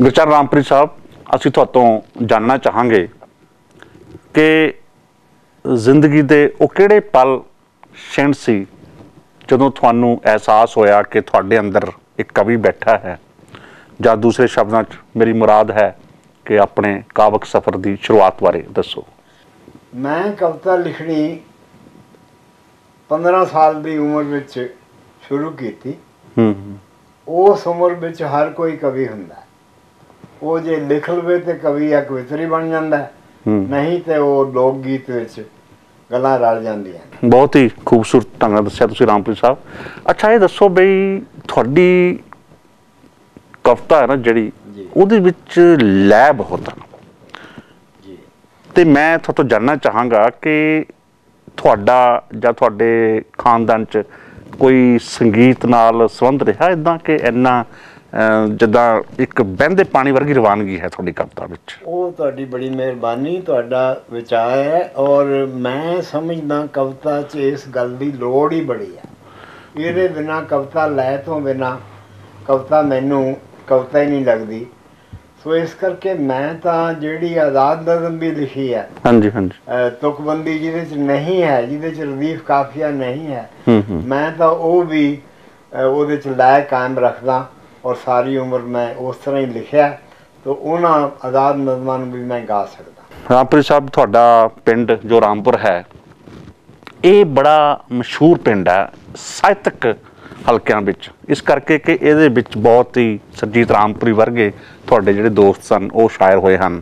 ਗੁਰਚਰਨ ਰਾਮਪ੍ਰੀਤ ਸਾਹਿਬ ਅਸੀਂ ਤੁਹਾਤੋਂ ਜਾਣਨਾ ਚਾਹਾਂਗੇ ਕਿ ਜ਼ਿੰਦਗੀ ਦੇ ਉਹ ਕਿਹੜੇ ਪਲ ਛਿਣ ਸੀ ਜਦੋਂ ਤੁਹਾਨੂੰ ਅਹਿਸਾਸ ਹੋਇਆ ਕਿ ਤੁਹਾਡੇ ਅੰਦਰ ਇੱਕ ਕਵੀ ਬੈਠਾ ਹੈ ਜਾਂ ਦੂਸਰੇ ਸ਼ਬਦਾਂ 'ਚ ਮੇਰੀ ਮੁਰਾਦ ਹੈ ਕਿ ਆਪਣੇ ਕਾਵਕ ਸਫ਼ਰ ਦੀ ਸ਼ੁਰੂਆਤ ਬਾਰੇ ਦੱਸੋ? ਮੈਂ ਕਵਿਤਾ ਲਿਖਣੀ 15 ਸਾਲ ਦੀ ਉਮਰ ਵਿੱਚ ਸ਼ੁਰੂ ਕੀਤੀ। ਹੂੰ ਉਸ ਉਮਰ ਵਿੱਚ ਹਰ ਕੋਈ ਕਵੀ ਹੁੰਦਾ। ਉਹ ਜੇ ਲਿਖ ਲਵੇ ਤੇ ਕਵੀ ਜਾਂ ਕਵਿਤਰੀ ਬਣ ਜਾਂਦਾ। ਨਹੀਂ ਤੇ ਉਹ ਲੋਕ ਗੀਤ ਵਿੱਚ ਗੱਲਾਂ ਰਲ ਜਾਂਦੀਆਂ। ਬਹੁਤ ਹੀ ਖੂਬਸੂਰਤ ਢੰਗ ਨਾਲ ਦੱਸਿਆ ਤੁਸੀਂ ਰਾਮਪ੍ਰੀਤ ਸਾਹਿਬ। ਅੱਛਾ ਇਹ ਦੱਸੋ ਬਈ ਤੁਹਾਡੀ ਕਵਿਤਾ ਹੈ ਨਾ ਜਿਹੜੀ। ਉਹਦੇ ਵਿੱਚ ਲੈ ਬਹੁਤ ਆ ਜੀ। ਤੇ ਮੈਂ ਤੁਹਾਤੋਂ ਜਾਣਨਾ ਚਾਹਾਂਗਾ ਕਿ ਤੁਹਾਡਾ ਜਾਂ ਤੁਹਾਡੇ ਖਾਨਦਾਨ ਚ ਕੋਈ ਸੰਗੀਤ ਨਾਲ ਸੰਬੰਧ ਰਿਹਾ? ਇਦਾਂ ਕਿ ਇੰਨਾ ਜਿੱਦਾਂ ਇੱਕ ਬਹਿੰਦੇ ਪਾਣੀ ਵਰਗੀ ਰਵਾਨਗੀ ਹੈ ਤੁਹਾਡੀ ਕਵਿਤਾ ਵਿੱਚ। ਉਹ ਤੁਹਾਡੀ ਬੜੀ ਮਿਹਰਬਾਨੀ ਤੁਹਾਡਾ ਵਿਚਾਰ ਹੈ ਔਰ ਮੈਂ ਸਮਝਦਾ ਕਵਿਤਾ 'ਚ ਇਸ ਗੱਲ ਦੀ ਲੋੜ ਹੀ ਬੜੀ ਹੈ। ਇਹਦੇ ਬਿਨਾ ਕਵਿਤਾ ਲੈ ਤੋਂ ਬਿਨਾ ਕਵਿਤਾ ਮੈਨੂੰ ਕਵਿਤਾ ਹੀ ਨਹੀਂ ਲੱਗਦੀ। ਸੋ ਇਸ ਕਰਕੇ ਮੈਂ ਤਾਂ ਜਿਹੜੀ ਆਜ਼ਾਦ ਨਜ਼ਮ ਵੀ ਲਿਖੀ ਹੈ ਹਾਂਜੀ ਹਾਂਜੀ। ਤੁਕਬੰਦੀ ਜਿਹਦੇ 'ਚ ਨਹੀਂ ਹੈ ਜਿਹਦੇ 'ਚ ਰਦੀਫ ਕਾਫੀਆ ਨਹੀਂ ਹੈ ਮੈਂ ਤਾਂ ਉਹ ਵੀ ਉਹਦੇ 'ਚ ਲੈ ਕਾਇਮ ਰੱਖਦਾ। ਔਰ ਸਾਰੀ ਉਮਰ ਮੈਂ ਉਸ ਤਰ੍ਹਾਂ ਹੀ ਲਿਖਿਆ ਤਾਂ ਉਹਨਾਂ ਆਜ਼ਾਦ ਨਜ਼ਮਾਂ ਨੂੰ ਵੀ ਮੈਂ ਗਾ ਸਕਦਾ। ਰਾਮਪੁਰ ਸਾਹਿਬ ਤੁਹਾਡਾ ਪਿੰਡ ਜੋ ਰਾਮਪੁਰ ਹੈ, ਇਹ ਬੜਾ ਮਸ਼ਹੂਰ ਪਿੰਡ ਹੈ ਸਾਹਿਤਕ ਹਲਕਿਆਂ ਵਿੱਚ। ਇਸ ਕਰਕੇ ਕਿ ਇਹਦੇ ਵਿੱਚ ਬਹੁਤ ਹੀ ਸਰਜੀਤ ਰਾਮਪੁਰੀ ਵਰਗੇ ਤੁਹਾਡੇ ਜਿਹੜੇ ਦੋਸਤ ਸਨ, ਉਹ ਸ਼ਾਇਰ ਹੋਏ ਹਨ।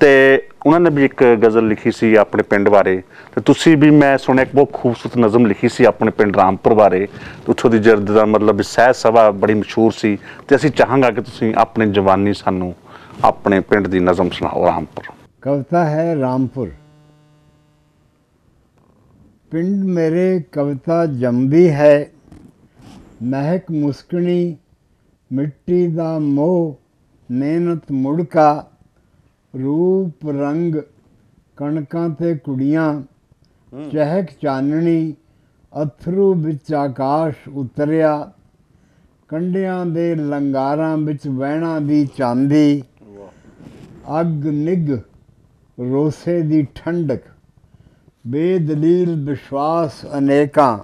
ਤੇ ਉਹਨਾਂ ਨੇ ਵੀ ਇੱਕ ਗਜ਼ਲ ਲਿਖੀ ਸੀ ਆਪਣੇ ਪਿੰਡ ਬਾਰੇ। ਤੇ ਤੁਸੀਂ ਵੀ ਮੈਂ ਸੁਣਿਆ ਇੱਕ ਬਹੁਤ ਖੂਬਸੂਰਤ ਨਜ਼ਮ ਲਿਖੀ ਸੀ ਆਪਣੇ ਪਿੰਡ ਰਾਮਪੁਰ ਬਾਰੇ। ਉੱਥੋਂ ਦੀ ਜਰਦ ਦਾ ਮਤਲਬ ਸਹਿ ਸਭਾ ਬੜੀ ਮਸ਼ਹੂਰ ਸੀ ਤੇ ਅਸੀਂ ਚਾਹਾਂਗਾ ਕਿ ਤੁਸੀਂ ਆਪਣੇ ਜਵਾਨੀ ਸਾਨੂੰ ਆਪਣੇ ਪਿੰਡ ਦੀ ਨਜ਼ਮ ਸੁਣਾਓ ਰਾਮਪੁਰ। ਕਵਿਤਾ ਹੈ ਰਾਮਪੁਰ। ਪਿੰਡ ਮੇਰੇ ਕਵਿਤਾ ਜੰਮਦੀ ਹੈ। ਮਹਿਕ ਮੁਸਕਣੀ, ਮਿੱਟੀ ਦਾ ਮੋਹ, ਮਿਹਨਤ ਮੁੜਕਾ। ਰੂਪ ਰੰਗ ਕਣਕਾਂ ਤੇ ਕੁੜੀਆਂ ਚਹਿਕ ਚਾਨਣੀ ਅਥਰੂ ਵਿੱਚ ਆਕਾਸ਼ ਉਤਰਿਆ ਕੰਡਿਆਂ ਦੇ ਲੰਗਾਰਾਂ ਵਿੱਚ ਵਹਿਣਾ ਦੀ ਚਾਂਦੀ ਅੱਗ ਨਿਗ ਰੋਸੇ ਦੀ ਠੰਡਕ ਬੇਦਲੀਲ ਵਿਸ਼ਵਾਸ ਅਨੇਕਾਂ।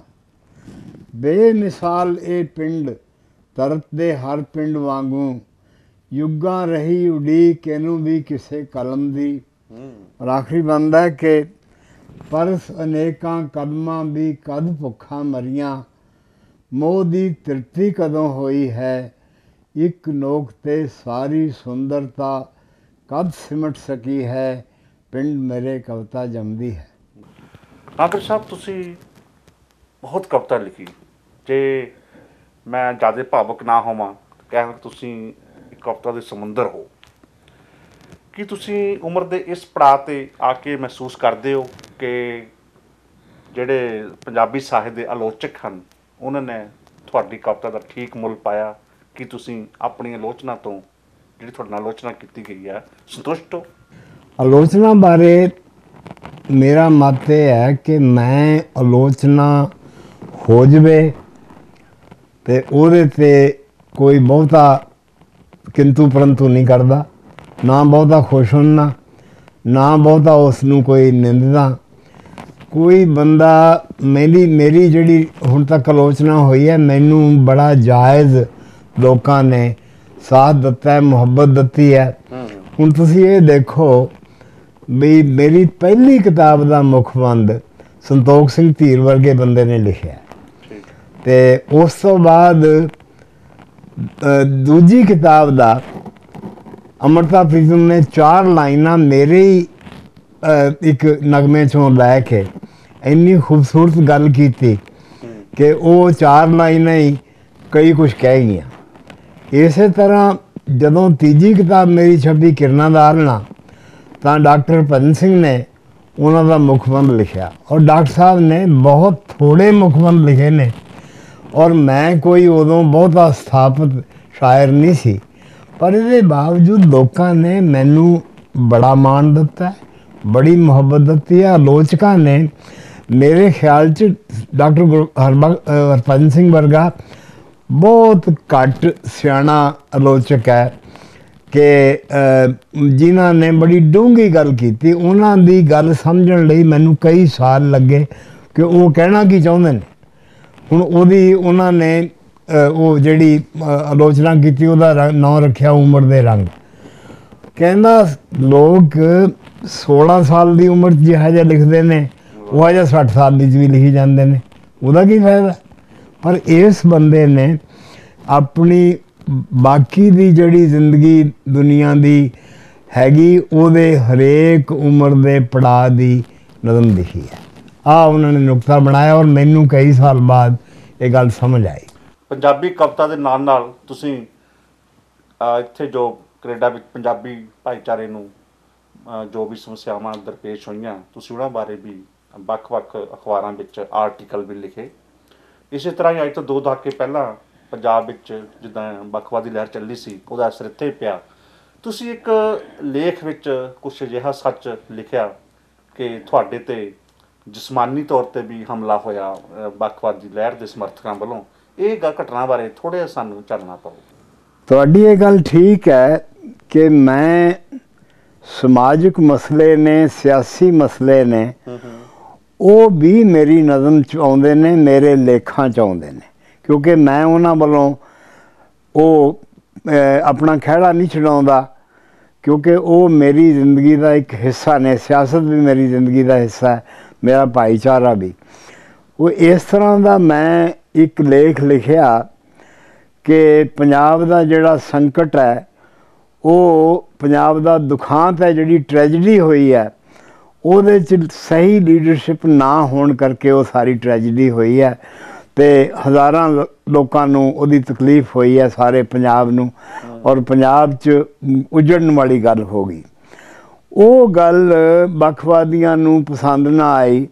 ਬੇਮਿਸਾਲ ਇਹ ਪਿੰਡ ਤਰਤ ਦੇ ਹਰ ਪਿੰਡ ਵਾਂਗੂ ਯੁੱਗਾਂ ਰਹੀ ਉਡੀਕ ਇਹਨੂੰ ਵੀ ਕਿਸੇ ਕਲਮ ਦੀ ਔਰ ਆਖਰੀ ਬੰਦਾ ਹੈ ਕਿ ਪਰਸ ਅਨੇਕਾਂ ਕਦਮਾਂ ਵੀ ਕਦ ਭੁੱਖਾਂ ਮਰੀਆਂ ਮੋਹ ਦੀ ਤ੍ਰਿਪਤੀ ਕਦੋਂ ਹੋਈ ਹੈ? ਇੱਕ ਨੋਕ ਤੇ ਸਾਰੀ ਸੁੰਦਰਤਾ ਕਦ ਸਿਮਟ ਸਕੀ ਹੈ? ਪਿੰਡ ਮੇਰੇ ਕਵਿਤਾ ਜੰਮਦੀ ਹੈ। ਨਾਦਰ ਸਾਹਿਬ ਤੁਸੀਂ ਬਹੁਤ ਕਵਿਤਾ ਲਿਖੀ। ਜੇ ਮੈਂ ਜ਼ਿਆਦਾ ਭਾਵੁਕ ਨਾ ਹੋਵਾਂ ਕਹਿ ਤੁਸੀਂ ਕਵਿਤਾ ਦੇ ਸਮੁੰਦਰ ਹੋ। ਕੀ ਤੁਸੀਂ ਉਮਰ ਦੇ ਇਸ ਪੜਾਅ ਤੇ ਆ ਕੇ ਮਹਿਸੂਸ ਕਰਦੇ ਹੋ ਕਿ ਜਿਹੜੇ ਪੰਜਾਬੀ ਸਾਹਿਤ ਦੇ ਆਲੋਚਕ ਹਨ, ਉਹਨਾਂ ਨੇ ਤੁਹਾਡੀ ਕਵਿਤਾ ਦਾ ਠੀਕ ਮੁੱਲ ਪਾਇਆ? ਕਿ ਤੁਸੀਂ ਆਪਣੀ ਆਲੋਚਨਾ ਤੋਂ, ਜਿਹੜੀ ਤੁਹਾਡੇ ਨਾਲ ਆਲੋਚਨਾ ਕੀਤੀ ਗਈ ਹੈ, ਸੰਤੁਸ਼ਟ ਹੋ? ਆਲੋਚਨਾ ਬਾਰੇ ਮੇਰਾ ਮਤ ਇਹ ਹੈ ਕਿ ਮੈਂ ਆਲੋਚਨਾ ਹੋ ਜਵੇ ਤੇ ਉਹਦੇ ਤੇ ਕੋਈ ਬਹੁਤਾ ਕਿੰਤੂ ਪਰੰਤੂ ਨਹੀਂ ਕਰਦਾ। ਨਾ ਬਹੁਤਾ ਖੁਸ਼ ਹੁੰਨਾ ਨਾ ਬਹੁਤਾ ਉਸ ਨੂੰ ਕੋਈ ਨਿੰਦਦਾ। ਕੋਈ ਬੰਦਾ ਮੇਰੀ ਮੇਰੀ ਜਿਹੜੀ ਹੁਣ ਤੱਕ ਆਲੋਚਨਾ ਹੋਈ ਹੈ ਮੈਨੂੰ ਬੜਾ ਜਾਇਜ਼ ਲੋਕਾਂ ਨੇ ਸਾਥ ਦਿੱਤਾ ਹੈ ਮੁਹੱਬਤ ਦਿੱਤੀ ਹੈ। ਹੁਣ ਤੁਸੀਂ ਇਹ ਦੇਖੋ ਵੀ ਮੇਰੀ ਪਹਿਲੀ ਕਿਤਾਬ ਦਾ ਮੁਖਬੰਦ ਸੰਤੋਖ ਸਿੰਘ ਧੀਰ ਵਰਗੇ ਬੰਦੇ ਨੇ ਲਿਖਿਆ ਤੇ ਉਸ ਤੋਂ ਬਾਅਦ ਦੂਜੀ ਕਿਤਾਬ ਦਾ ਅਮਰਤਾ ਪ੍ਰੀਤਮ ਨੇ ਚਾਰ ਲਾਈਨਾਂ ਮੇਰੇ ਇੱਕ ਨਗਮੇ ਚੋਂ ਲੈ ਕੇ ਇੰਨੀ ਖੂਬਸੂਰਤ ਗੱਲ ਕੀਤੀ ਕਿ ਉਹ ਚਾਰ ਲਾਈਨਾਂ ਹੀ ਕਈ ਕੁਝ ਕਹਿ ਗਈਆਂ। ਇਸੇ ਤਰ੍ਹਾਂ ਜਦੋਂ ਤੀਜੀ ਕਿਤਾਬ ਮੇਰੀ ਛਪੀ ਕਿਰਨਾਂ ਦਾ ਆਲਣਾ ਤਾਂ ਡਾਕਟਰ ਭਜਨ ਸਿੰਘ ਨੇ ਉਹਨਾਂ ਦਾ ਮੁਖਬੰਦ ਲਿਖਿਆ ਔਰ ਡਾਕਟਰ ਸਾਹਿਬ ਨੇ ਬਹੁਤ ਥੋੜੇ ਮੁਖਬੰਦ ਲਿਖੇ ਨੇ। ਔਰ ਮੈਂ ਕੋਈ ਉਦੋਂ ਬਹੁਤਾ ਸਥਾਪਿਤ ਸ਼ਾਇਰ ਨਹੀਂ ਸੀ। ਪਰ ਇਹਦੇ ਬਾਵਜੂਦ ਲੋਕਾਂ ਨੇ ਮੈਨੂੰ ਬੜਾ ਮਾਣ ਦਿੱਤਾ, ਬੜੀ ਮੁਹੱਬਤ ਦਿੱਤੀ ਹੈ ਆਲੋਚਕਾਂ ਨੇ ਮੇਰੇ ਖਿਆਲ ਚ ਡਾਕਟਰ ਗੁਰ- ਹਰਬੰਸ ਹਰਭਜਨ ਸਿੰਘ ਵਰਗਾ ਬਹੁਤ ਘੱਟ ਸਿਆਣਾ ਆਲੋਚਕ ਹੈ ਕਿ ਜਿਨ੍ਹਾਂ ਨੇ ਬੜੀ ਡੂੰਘੀ ਗੱਲ ਕੀਤੀ, ਉਹਨਾਂ ਦੀ ਗੱਲ ਸਮਝਣ ਲਈ ਮੈਨੂੰ ਕਈ ਸਾਲ ਲੱਗੇ ਕਿ ਉਹ ਕਹਿਣਾ ਕੀ ਚਾਹੁੰਦੇ ਨੇ। ਹੁਣ ਉਹਦੀ ਉਹਨਾਂ ਨੇ ਉਹ ਜਿਹੜੀ ਆਲੋਚਨਾ ਕੀਤੀ, ਉਹਦਾ ਨਾਂ ਰੱਖਿਆ ਉਮਰ ਦੇ ਰੰਗ। ਕਹਿੰਦਾ ਲੋਕ 16 ਸਾਲ ਦੀ ਉਮਰ 'ਚ ਜਿਹੜਾ ਜਿਹਾ ਲਿਖਦੇ ਨੇ, ਉਹ ਜਿਹਾ 60 ਸਾਲ ਦੀ 'ਚ ਵੀ ਲਿਖੀ ਜਾਂਦੇ ਨੇ। ਉਹਦਾ ਕੀ ਫਾਇਦਾ? ਪਰ ਇਸ ਬੰਦੇ ਨੇ ਆਪਣੀ ਬਾਕੀ ਦੀ ਜਿਹੜੀ ਜ਼ਿੰਦਗੀ ਦੁਨੀਆ ਦੀ ਹੈਗੀ, ਉਹਦੇ ਹਰੇਕ ਉਮਰ ਦੇ ਪੜਾਅ ਦੀ ਨਜ਼ਮ ਲਿਖੀ ਹੈ। ਆ ਉਹਨਾਂ ਨੇ ਨੁਕਤਾ ਬਣਾਇਆ ਔਰ ਮੈਨੂੰ ਕਈ ਸਾਲ ਬਾਅਦ ਇਹ ਗੱਲ ਸਮਝ ਆਈ। ਪੰਜਾਬੀ ਕਵਿਤਾ ਦੇ ਨਾਲ ਨਾਲ ਤੁਸੀਂ ਅਹ, ਇੱਥੇ ਜੋ ਕੈਨੇਡਾ ਵਿੱਚ ਪੰਜਾਬੀ ਭਾਈਚਾਰੇ ਨੂੰ ਅਹ, ਜੋ ਵੀ ਸਮੱਸਿਆਵਾਂ ਦਰਪੇਸ਼ ਹੋਈਆਂ ਤੁਸੀਂ ਉਹਨਾਂ ਬਾਰੇ ਵੀ ਵੱਖ-ਵੱਖ ਅਖਬਾਰਾਂ ਵਿੱਚ ਆਰਟੀਕਲ ਵੀ ਲਿਖੇ। ਇਸੇ ਤਰ੍ਹਾਂ ਹੀ ਅੱਜ ਤੋਂ ਦੋ ਦਹਾਕੇ ਪਹਿਲਾਂ ਪੰਜਾਬ ਵਿੱਚ ਜਿੱਦਾਂ ਵੱਖਵਾਦੀ ਲਹਿਰ ਚੱਲੀ ਸੀ ਉਹਦਾ ਅਸਰ ਇੱਥੇ ਪਿਆ। ਤੁਸੀਂ ਇੱਕ ਲੇਖ ਵਿੱਚ ਕੁਝ ਅਜਿਹਾ ਸੱਚ ਲਿਖਿਆ ਕਿ ਤੁਹਾਡੇ ਤੇ ਜਿਸਮਾਨੀ ਤੌਰ ਤੇ ਵੀ ਹਮਲਾ ਹੋਇਆ ਵੱਖਵਾਦੀ ਲਹਿਰ ਦੇ ਸਮਰਥਕਾਂ ਵੱਲੋਂ ਇਹ ਘਟਨਾ ਬਾਰੇ ਥੋੜੇ ਸਾਨੂੰ ਚਾਨਣਾ ਪਾਓ ਤੁਹਾਡੀ ਇਹ ਗੱਲ ਠੀਕ ਹੈ ਕਿ ਮੈਂ ਸਮਾਜਿਕ ਮਸਲੇ ਨੇ ਸਿਆਸੀ ਮਸਲੇ ਨੇ ਉਹ ਵੀ ਮੇਰੀ ਨਜ਼ਮ ਚ ਆਉਂਦੇ ਨੇ ਮੇਰੇ ਲੇਖਾਂ ਚ ਆਉਂਦੇ ਨੇ। ਕਿਉਂਕਿ ਮੈਂ ਉਹਨਾਂ ਵੱਲੋਂ ਉਹ ਆਪਣਾ ਖਹਿੜਾ ਨਹੀਂ ਛਡਾਉਂਦਾ ਕਿਉਂਕਿ ਉਹ ਮੇਰੀ ਜ਼ਿੰਦਗੀ ਦਾ ਇੱਕ ਹਿੱਸਾ ਨੇ ਸਿਆਸਤ ਵੀ ਮੇਰੀ ਜ਼ਿੰਦਗੀ ਦਾ ਹਿੱਸਾ ਹੈ। ਮੇਰਾ ਭਾਈਚਾਰਾ ਵੀ। ਉਹ ਇਸ ਤਰ੍ਹਾਂ ਦਾ ਮੈਂ ਇੱਕ ਲੇਖ ਲਿਖਿਆ ਕਿ ਪੰਜਾਬ ਦਾ ਜਿਹੜਾ ਸੰਕਟ ਹੈ ਉਹ ਪੰਜਾਬ ਦਾ ਦੁਖਾਂਤ ਹੈ ਜਿਹੜੀ ਟ੍ਰੈਜੇਡੀ ਹੋਈ ਹੈ ਉਹਦੇ ਚ ਸਹੀ ਲੀਡਰਸ਼ਿਪ ਨਾ ਹੋਣ ਕਰਕੇ ਉਹ ਸਾਰੀ ਟ੍ਰੈਜੇਡੀ ਹੋਈ ਹੈ ਤੇ ਹਜ਼ਾਰਾਂ ਲੋਕਾਂ ਨੂੰ ਉਹਦੀ ਤਕਲੀਫ ਹੋਈ ਹੈ ਸਾਰੇ ਪੰਜਾਬ ਨੂੰ ਔਰ ਪੰਜਾਬ 'ਚ ਉਜੜਨ ਵਾਲੀ ਗੱਲ ਹੋ ਗਈ। ਉਹ ਗੱਲ ਬਖਵਾਦੀਆਂ ਨੂੰ ਪਸੰਦ ਨਾ ਆਈ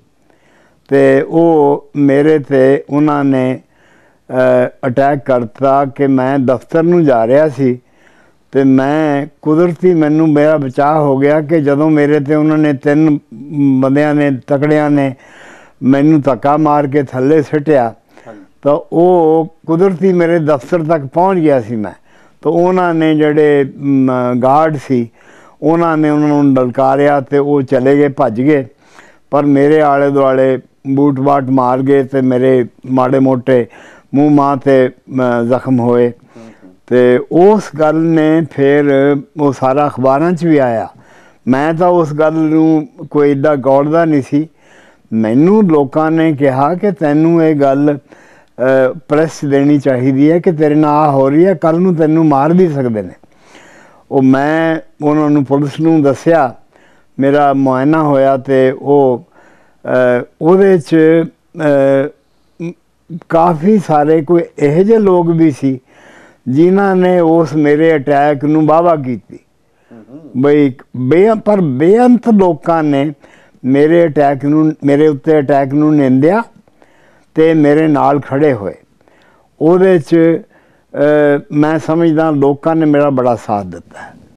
ਤੇ ਉਹ ਮੇਰੇ ਤੇ ਉਹਨਾਂ ਨੇ ਅਟੈਕ ਕਰਤਾ ਕਿ ਮੈਂ ਦਫ਼ਤਰ ਨੂੰ ਜਾ ਰਿਹਾ ਸੀ ਤੇ ਮੈਂ ਕੁਦਰਤੀ ਮੈਨੂੰ ਮੇਰਾ ਬਚਾਅ ਹੋ ਗਿਆ ਕਿ ਜਦੋਂ ਮੇਰੇ ਤੇ ਉਹਨਾਂ ਨੇ ਤਿੰਨ ਬੰਦਿਆਂ ਨੇ ਤਕੜਿਆਂ ਨੇ ਮੈਨੂੰ ਧੱਕਾ ਮਾਰ ਕੇ ਥੱਲੇ ਸਿੱਟਿਆ ਤਾਂ ਉਹ ਕੁਦਰਤੀ ਮੇਰੇ ਦਫ਼ਤਰ ਤੱਕ ਪਹੁੰਚ ਗਿਆ ਸੀ ਮੈਂ। ਤਾਂ ਉਹਨਾਂ ਨੇ ਜਿਹੜੇ ਗਾਰਡ ਸੀ ਉਹਨਾਂ ਨੇ ਉਹਨਾਂ ਨੂੰ ਡਲਕਾਰਿਆ ਤੇ ਉਹ ਚਲੇ ਗਏ, ਭੱਜ ਗਏ। ਪਰ ਮੇਰੇ ਆਲੇ ਦੁਆਲੇ ਬੂਟ ਬਾਟ ਮਾਰ ਗਏ ਤੇ ਮੇਰੇ ਮਾੜੇ ਮੋਟੇ ਮੂੰਹ ਮਾਂ ਤੇ ਜ਼ਖਮ ਹੋਏ। ਤੇ ਉਸ ਗੱਲ ਨੇ ਫਿਰ ਉਹ ਸਾਰਾ ਅਖਬਾਰਾਂ 'ਚ ਵੀ ਆਇਆ। ਮੈਂ ਤਾਂ ਉਸ ਗੱਲ ਨੂੰ ਕੋਈ ਏਡਾ ਗੌੜਦਾ ਨਹੀਂ ਸੀ। ਮੈਨੂੰ ਲੋਕਾਂ ਨੇ ਕਿਹਾ ਕਿ ਤੈਨੂੰ ਇਹ ਗੱਲ ਪ੍ਰੈਸ ਦੇਣੀ ਚਾਹੀਦੀ ਹੈ ਕਿ ਤੇਰੇ ਨਾਲ ਆਹ ਹੋ ਰਹੀ ਹੈ ਕੱਲ ਨੂੰ ਤੈਨੂੰ ਮਾਰ ਵੀ ਸਕਦੇ ਨੇ। ਉਹ ਮੈਂ ਉਹਨਾਂ ਨੂੰ ਪੁਲਿਸ ਨੂੰ ਦੱਸਿਆ, ਮੇਰਾ ਮੁਆਇਨਾ ਹੋਇਆ ਤੇ ਉਹ ਉਹਦੇ 'ਚ ਕਾਫੀ ਸਾਰੇ ਕੋਈ ਇਹੋ ਜਿਹੇ ਲੋਕ ਵੀ ਸੀ ਜਿਨ੍ਹਾਂ ਨੇ ਉਸ ਮੇਰੇ ਅਟੈਕ ਨੂੰ ਵਾਹਵਾ ਕੀਤੀ। ਬਈ ਬੇ ਪਰ ਬੇਅੰਤ ਲੋਕਾਂ ਨੇ ਮੇਰੇ ਅਟੈਕ ਨੂੰ, ਮੇਰੇ ਉੱਤੇ ਅਟੈਕ ਨੂੰ ਨਿੰਦਿਆ ਤੇ ਮੇਰੇ ਨਾਲ ਖੜੇ ਹੋਏ। ਉਹਦੇ 'ਚ ਮੈਂ ਸਮਝਦਾ ਲੋਕਾਂ ਨੇ ਮੇਰਾ ਬੜਾ ਸਾਥ ਦਿੱਤਾ